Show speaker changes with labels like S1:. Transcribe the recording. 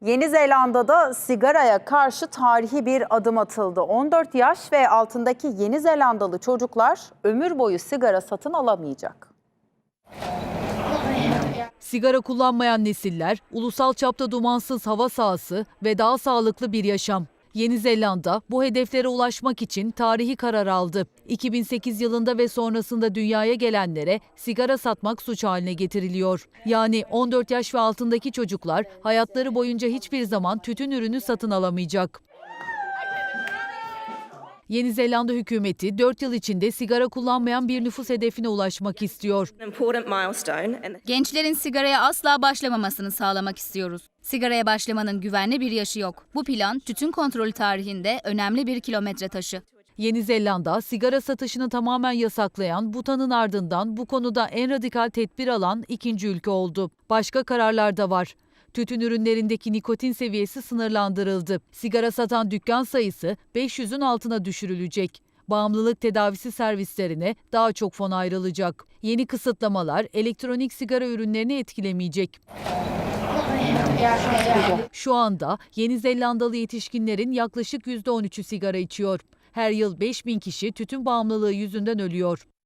S1: Yeni Zelanda'da sigaraya karşı tarihi bir adım atıldı. 14 yaş ve altındaki Yeni Zelandalı çocuklar ömür boyu sigara satın alamayacak.
S2: Sigara kullanmayan nesiller, ulusal çapta dumansız hava sahası ve daha sağlıklı bir yaşam. Yeni Zelanda bu hedeflere ulaşmak için tarihi karar aldı. 2008 yılında ve sonrasında dünyaya gelenlere sigara satmak suç haline getiriliyor. Yani 14 yaş ve altındaki çocuklar hayatları boyunca hiçbir zaman tütün ürünü satın alamayacak. Yeni Zelanda hükümeti 4 yıl içinde sigara kullanmayan bir nüfus hedefine ulaşmak istiyor.
S3: Gençlerin sigaraya asla başlamamasını sağlamak istiyoruz. Sigaraya başlamanın güvenli bir yaşı yok. Bu plan tütün kontrolü tarihinde önemli bir kilometre taşı.
S2: Yeni Zelanda sigara satışını tamamen yasaklayan Butan'ın ardından bu konuda en radikal tedbir alan ikinci ülke oldu. Başka kararlar da var. Tütün ürünlerindeki nikotin seviyesi sınırlandırıldı. Sigara satan dükkan sayısı 500'ün altına düşürülecek. Bağımlılık tedavisi servislerine daha çok fon ayrılacak. Yeni kısıtlamalar elektronik sigara ürünlerini etkilemeyecek. Şu anda Yeni Zelandalı yetişkinlerin yaklaşık %13'ü sigara içiyor. Her yıl 5000 kişi tütün bağımlılığı yüzünden ölüyor.